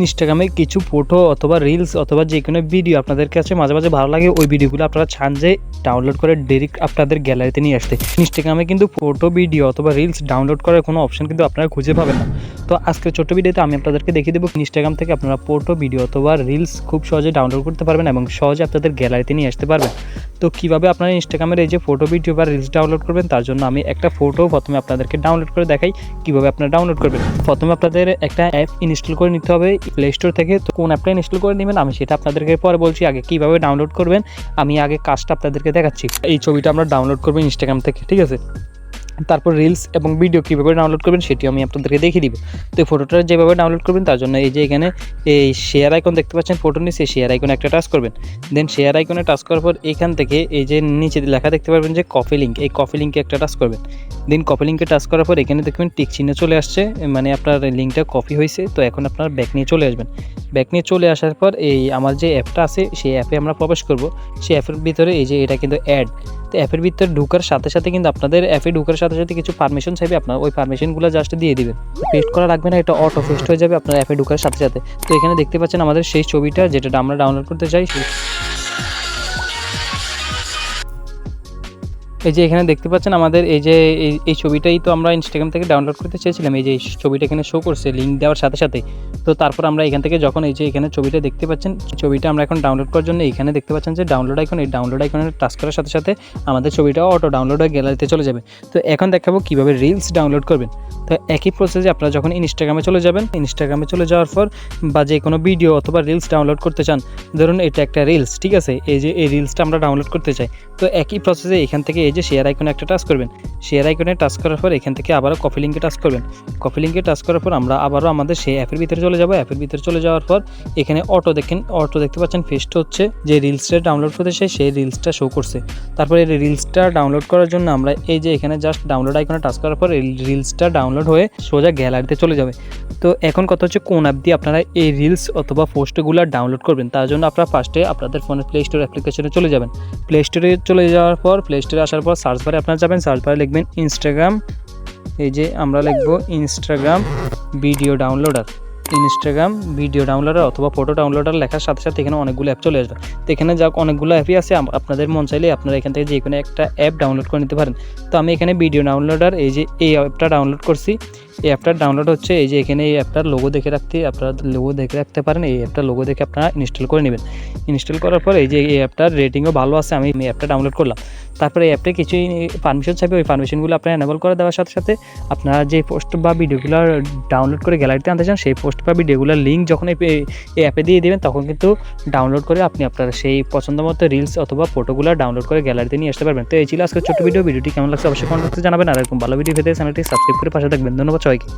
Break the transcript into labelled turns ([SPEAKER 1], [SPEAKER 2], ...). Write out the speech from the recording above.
[SPEAKER 1] ইনস্টাগ্রামে কিছু ফটো অথবা রিলস অথবা যে কোনো ভিডিও আপনাদের কাছে মাঝে মাঝে ভালো লাগে, ওই ভিডিওগুলো আপনারা চান যে ডাউনলোড করে ডিরেক্ট আপনাদের গ্যালারিতে নিয়ে আসতে। ইনস্টাগ্রামে কিন্তু ফটো ভিডিও অথবা রিলস ডাউনলোড করার কোনো অপশন কিন্তু আপনারা খুঁজে পাবেন না। তো আজকের ছোট্ট ভিডিওতে আমি আপনাদেরকে দেখিয়ে দেবো ইনস্টাগ্রাম থেকে আপনারা ফটো ভিডিও অথবা রিলস খুব সহজে ডাউনলোড করতে পারবেন এবং সহজে আপনাদের গ্যালারিতে নিয়ে আসতে পারবেন। তো কীভাবে আপনারা ইনস্টাগ্রামের এই যে ফটো ভিডিও বা রিলস ডাউনলোড করবেন, তার জন্য আমি একটা ফটো প্রথমে আপনাদেরকে ডাউনলোড করে দেখাই কীভাবে আপনারা ডাউনলোড করবেন। প্রথমে আপনাদের একটা অ্যাপ ইনস্টল করে নিতে হবে প্লে স্টোর থেকে। তো কোন অ্যাপটা ইনস্টল করে নেবেন, আমি সেটা আপনাদেরকে পরে বলছি, আগে কীভাবে ডাউনলোড করবেন, আমি আগে কাজটা আপনাদেরকে দেখাচ্ছি। এই ছবিটা আমরা ডাউনলোড করব ইনস্টাগ্রাম থেকে, ঠিক আছে? তারপর রিলস এবং ভিডিও কীভাবে ডাউনলোড করবেন সেটিও আমি আপনাদেরকে দেখিয়ে দিব। তো এই ফটোটা যেভাবে ডাউনলোড করবেন, তার জন্য এই যে এখানে এই শেয়ার আইকন দেখতে পাচ্ছেন ফটো নিয়ে নিচে শেয়ার আইকনে একটা টাচ করবেন। দেন শেয়ার আইকনে টাচ করার পর এখান থেকে এই যে নিচে লেখা দেখতে পারবেন যে কপি লিঙ্ক এই কপি লিঙ্কে একটা টাচ করবেন। দেন কপি লিঙ্কে টাচ করার পর এখানে দেখবেন টিক চিহ্ন চলে আসছে মানে আপনার লিঙ্কটা কপি হয়েছে, তো এখন আপনার ব্যাক নিয়ে চলে আসবেন। ব্যাক নিয়ে চলে আসার পর এই আমার যে অ্যাপটা আছে, সেই অ্যাপে আমরা প্রবেশ করব। সেই অ্যাপের ভিতরে এই যে এটা কিন্তু অ্যাড অ্যাপের ভিতরে ঢুকার সাথে সাথে কিন্তু আপনাদের অ্যাপে ঢুকার সাথে সাথে কিছু পারমিশন চাইবে, আপনার ওই পারমিশনগুলো জাস্ট দিয়ে দিবেন পেস্ট করা লাগবে না, এটা অটো পেস্ট হয়ে যাবে আপনার অ্যাপে ঢুকার সাথে সাথে। তো এখানে দেখতে পাচ্ছেন আমাদের সেই ছবিটা, যেটা আমরা ডাউনলোড করতে চাই এই যে এখানে দেখতে পাচ্ছেন আমাদের এই যে এই- ছবিটাই তো আমরা ইনস্টাগ্রাম থেকে ডাউনলোড করতে চেয়েছিলাম। এই যে ছবিটা এখানে শো করছে লিঙ্ক দেওয়ার সাথে সাথে। তো তারপর আমরা এখান থেকে যখন এই যে এখানে ছবিটা দেখতে পাচ্ছেন, ছবিটা আমরা এখন ডাউনলোড করার জন্য এখানে দেখতে পাচ্ছেন যে ডাউনলোড আইকন এই ডাউনলোড আইকনে টাচ করার সাথে সাথে আমাদের ছবিটা অটো ডাউনলোড হয়ে গ্যালারিতে চলে যাবে। তো এখন দেখাবো কীভাবে রিলস ডাউনলোড করবেন। তো একই প্রসেসে আপনারা যখন ইনস্টাগ্রামে চলে যাবেন ইনস্টাগ্রামে চলে যাওয়ার পর বা যে কোনো ভিডিও অথবা রিলস ডাউনলোড করতে চান, ধরুন এটা একটা রিলস ঠিক আছে? এই যে এই রিলসটা আমরা ডাউনলোড করতে চাই। তো একই প্রসেসে এখান থেকে এই যে শেয়ার আইকনে একটা টাচ করবেন শেয়ার আইকনে টাচ করার পর এখান থেকে আবারও কপি লিঙ্কে টাচ করবেন। কপি লিঙ্কে টাচ করার পর আমরা আবারও আমাদের সেই অ্যাপের ভিতরে চলে যাব। অ্যাপের ভিতরে চলে যাওয়ার পর এখানে অটো দেখেন অটো দেখতে পাচ্ছেন ফেস্ট হচ্ছে যে রিলসটা ডাউনলোড করতে চাই সেই রিলসটা শো করছে। তারপরে এই রিলসটা ডাউনলোড করার জন্য আমরা এই যে এখানে জাস্ট ডাউনলোড আইকনে টাচ করার পর এই রিলসটা ডাউনলোড হয়ে সোজা গ্যালারিতে চলে যাবে। তো এখন কথা হচ্ছে কোন অ্যাপ দিয়ে আপনারা এই রিলস অথবা পোস্টগুলো ডাউনলোড করবেন, তার জন্য আপনারা ফার্স্টে আপনাদের ফোনের প্লে স্টোর অ্যাপ্লিকেশনে চলে যাবেন। প্লে স্টোরে চলে যাওয়ার পর প্লে স্টোরে আসার পর সার্চ বারে আপনারা যাবেন সার্চ বারে লিখবেন ইনস্টাগ্রাম এই যে আমরা লিখব Instagram video downloader Instagram video downloader অথবা ফটো ডাউনলোডার লেখার সাথে সাথে এখানে অনেকগুলো অ্যাপ চলে আসবে। তো এখানে যা অনেকগুলো অ্যাপই আছে আপনাদের মন চাইলে আপনারা এখান থেকে যে কোনো একটা অ্যাপ ডাউনলোড করে নিতে পারেন। তো আমি এখানে ভিডিও ডাউনলোডার এই যে এই অ্যাপটা ডাউনলোড করছি। এই অ্যাপটার ডাউনলোড হচ্ছে এই যে এখানে এই অ্যাপটার লোগো দেখে রাখতে, আপনারা লোগো দেখে রাখতে পারেন। এই অ্যাপটা লোগো দেখে আপনারা ইনস্টল করে নেবেন। ইনস্টল করার পর এই যে এই অ্যাপটার রেটিংও ভালো আছে, আমি এই অ্যাপটা ডাউনলোড করলাম। তারপরে এই অ্যাপটা কিছুই পারমিশন চাইবে, ওই পারমিশনগুলো আপনারা এনেবল করে দেওয়ার সাথে সাথে আপনারা যে পোস্ট বা ভিডিওগুলো ডাউনলোড করে গ্যালারিতে আনতে চান, সেই পোস্ট বা ভিডিওগুলোর লিঙ্ক যখন এই এই অ্যাপে দিয়ে দেবেন, তখন কিন্তু ডাউনলোড করে আপনি আপনার সেই পছন্দ মতো রিলস অথবা ফটোগুলো ডাউনলোড করে গ্যালারিতে নিয়ে আসতে পারবেন। তো এই ছিল আজকে ছোট্ট ভিডিও ভিডিওটি কেমন লাগছে অবশ্যই কমেন্ট করতে জানাবেন। আর এরকম ভালো ভিডিও পেতে চ্যানেলটি সাবস্ক্রাইব করে পাশে থাকবেন। ধন্যবাদ সবাইকে।